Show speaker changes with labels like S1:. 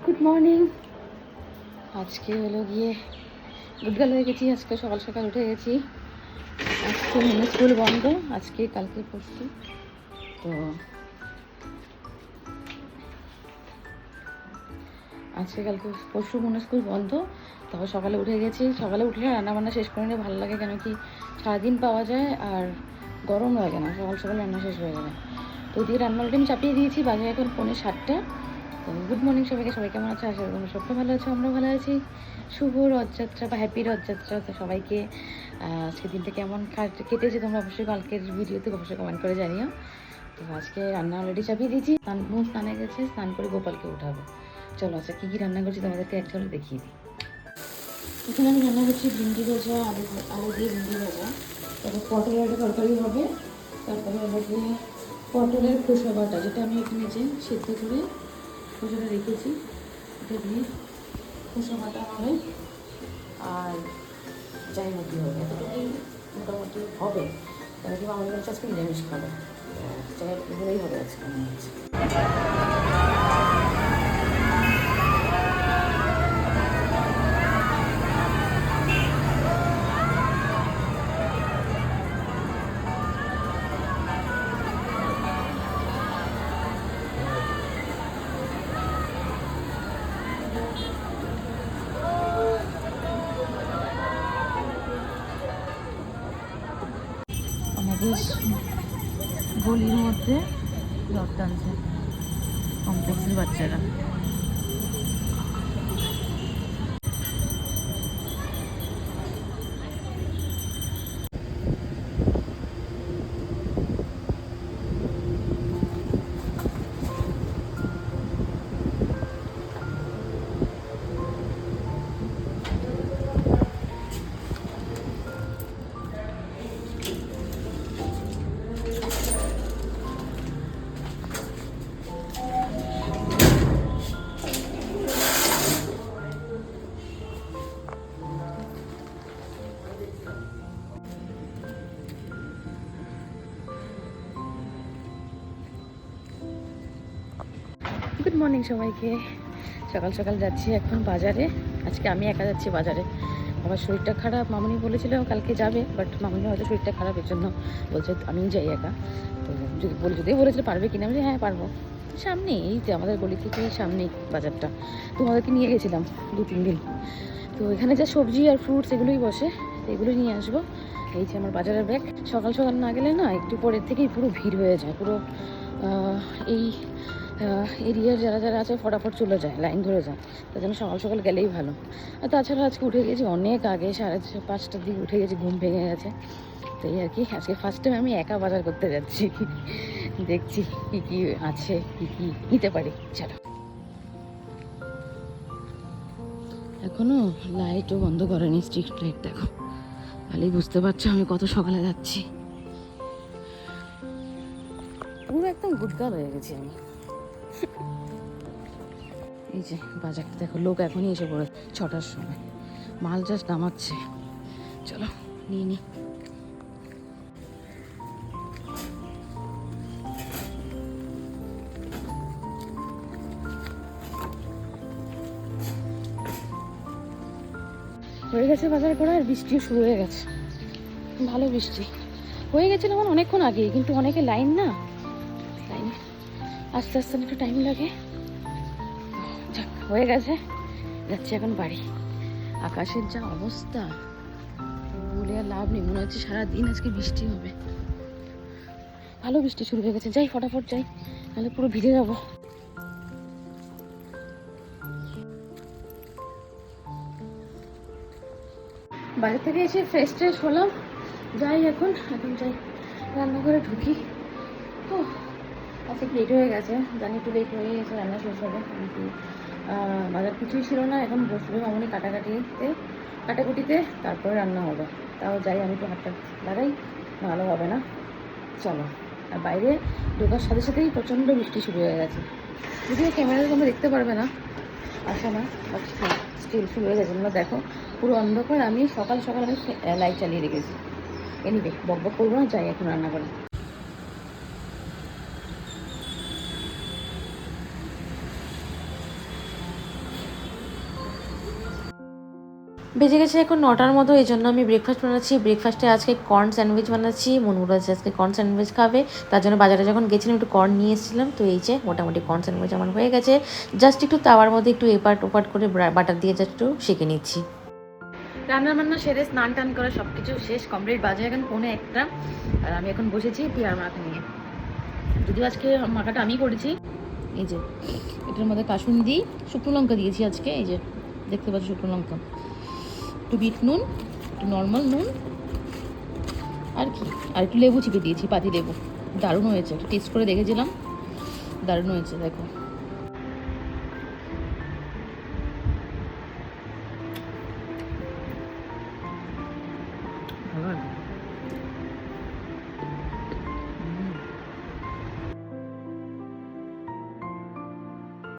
S1: Good morning আজকে হলো গিয়ে গুডগাল হয়ে গেছি, আজকে সকাল সকাল উঠে গেছি। আজকে মিনি স্কুল বন্ধ, আজকে কালকে পরশু। তো আজকে কালকে পরশু মনে স্কুল বন্ধ, তারপর সকালে উঠে গেছি। সকালে উঠলে রান্না বান্না শেষ করে নিলে ভালো লাগে কেন কি সারাদিন পাওয়া যায় আর গরম লাগে না, সকাল সকাল রান্না শেষ হয়ে গেলে তো দিয়ে রান্না আমি চাপিয়ে দিয়েছি, বাজে এখন পৌনে সাতটা। গুড মর্নিং সবাইকে। সবাই কেমন আছে? আশা করি সবটা ভালো আছো আমরা ভালো আছি। শুভ রথযাত্রা বা হ্যাপি রথযাত্রা। তো সবাইকে আহ, আজকে দিনটা কেমন কাট- কেটেছে তোমরা অবশ্যই কালকের ভিডিওতে অবশ্যই কমেন্ট করে জানিও। তো আজকে রান্না অলরেডি চাপিয়ে দিয়েছি। স্নান বোন স্নানে গেছে স্নান করে গোপালকে উঠাবো। চলো আচ্ছা কী কী রান্না করছি তোমাদেরকে এক ঝলক দেখিয়ে দিই। এখানে আমি রান্না করছি ভিন্ডি ভাজা আলু আলু দিয়ে ভিন্ডি ভাজা। তারপর পটলের একটা তরকারি হবে। তারপরে গিয়ে পটলের খোসা বাটা যেটা আমি এখানে যে সেদ্ধ করে খোসাটা রেখেছি। এটা দিয়ে বাটা হবে। আর যাই হোক হবে এতটুকুই মোটামুটি হবে। তাহলে কি আমাদের কাছে আজকে নিরামিষ খাবে যাই হবে আজকে। গলির মধ্যে রথ টানছে কমপ্লেক্সের বাচ্চারা। গুড মর্নিং সবাইকে। সকাল সকাল যাচ্ছি এখন বাজারে। আজকে আমি একা যাচ্ছি বাজারে। আমার শরীরটা খারাপ, মামনি বলেছিল কালকে যাবে বাট মামনি হয়তো শরীরটা খারাপের জন্য বলছে আমি যাই একা। তো যদি বলে যদি বলেছিল পারবে কিনা, আমি হ্যাঁ পারব। সামনেই, এই যে আমাদের গলি থেকেই সামনেই বাজারটা। তোমাদেরকে নিয়ে গেছিলাম দু, তিন দিন। তো এখানে যা সবজি আর ফ্রুটস এগুলোই বসে এগুলো নিয়ে আসব। এই যে আমার বাজারের ব্যাগ সকাল সকাল না গেলে না একটু পরের থেকেই পুরো ভিড় হয়ে যায়। পুরো এই এরিয়ার যারা যারা আছে, ফটাফট চলে যায়, লাইন ধরে যায়। তার জন্য সকাল সকাল গেলেই ভালো। আর তাছাড়া আজকে উঠে গেছি অনেক আগে, সাড়ে পাঁচটার দিকে উঠে গেছি, ঘুম ভেঙে গেছে। তো এই আর কি, আজকে ফার্স্ট টাইম আমি একা বাজার করতে যাচ্ছি। দেখছি কি কি আছে, কি কি নিতে পারি চলো এখনও লাইটও বন্ধ করেনি স্ট্রিট লাইট দেখো। তাহলেই বুঝতে পারছ আমি কত সকালে যাচ্ছি। পুরো একদম গুটকাল হয়ে গেছি আমি। এই যে, বাজারটা দেখো, লোক এখনই এসে পড়ে ছটার সময়। মাল জাস্ট নামাচ্ছে। চলো, নিয়ে নি। হয়ে গেছে বাজার করা, আর বৃষ্টিও শুরু হয়ে গেছে। ভালো বৃষ্টি। হয়ে গেছিল মানে অনেকক্ষণ আগে কিন্তু অনেকে লাইন না। আস্তে আস্তে একটু টাইম লাগে। যাক, হয়ে গেছে। যাচ্ছি এখন বাড়ি। আকাশের যা অবস্থা, বলে আর লাভ নেই। মনে হচ্ছে সারাদিন আজকে বৃষ্টি হবে। ভালো বৃষ্টি শুরু হয়ে গেছে। যাই, ফটাফট যাই। নাহলে পুরো ভিজে যাব। বাইরে থেকে এসে ফ্রেশ ট্রেশ হলাম। যাই এখন এখন যাই। রান্নাঘরে ঢুকি। ও আজকে লেট হয়ে গেছে, জানি একটু লেট হয়ে গেছে রান্না শেষ হবে, কিন্তু বাজার কিছুই ছিল না, এখন বসবে মামনি কাটাকাটিতে, কাটাকুটিতে, তারপরে রান্না হবে। তাও যাই, আমি একটু হাতটা লাগাই, ভালো হবে না। চলো, আর বাইরে ঢোকার সাথে সাথেই প্রচণ্ড বৃষ্টি শুরু হয়ে গেছে। যদিও ক্যামেরাতে তোমরা দেখতে পারবে না, আসে না স্টিল শুরু হয়ে গেছে। তোমরা দেখো, পুরো অন্ধকার, আমি সকাল সকাল আমি লাইট চালিয়ে রেখেছি। এনিবে বক বক করব না, যাই, এখন রান্না করে।
S2: বেজে গেছে এখন নটার মতো এই জন্য আমি ব্রেকফাস্ট বানাচ্ছি। ব্রেকফাস্টে আজকে কর্ন স্যান্ডউইচ বানাচ্ছি। মনগুলো আছে আজকে কর্ন স্যান্ডউইচ খাবে। তার জন্য বাজারে যখন গেছিলাম, একটু কর্ন নিয়ে এসেছিলাম। তো এই যে মোটামুটি কর্ন স্যান্ডউইচ আমার হয়ে গেছে। জাস্ট একটু তাওয়ার মধ্যে একটু এপাট ওপাট করে বাটার দিয়ে জাস্ট একটু সেঁকে নিচ্ছি।
S1: রান্না বান্না সেরে স্নান টান করে সব কিছু শেষ কমপ্লিট বাজে এখন পৌনে একটা। আর আমি এখন বসেছি পিয়ার মাখা নিয়ে। যদিও আজকে মাখাটা আমি করেছি। এই যে, এটার মধ্যে কাসুন্দি শুকনো লঙ্কা দিয়েছি আজকে। এই যে, দেখতে পাচ্ছি শুকনো লঙ্কা। একটু বিট নুন, একটু নর্মাল নুন, আর কি, আর একটু লেবু চিপে দিয়েছি, পাতি লেবু। দারুণ হয়েছে, একটু টেস্ট করে দেখেছিলাম। দারুণ হয়েছে, দেখো।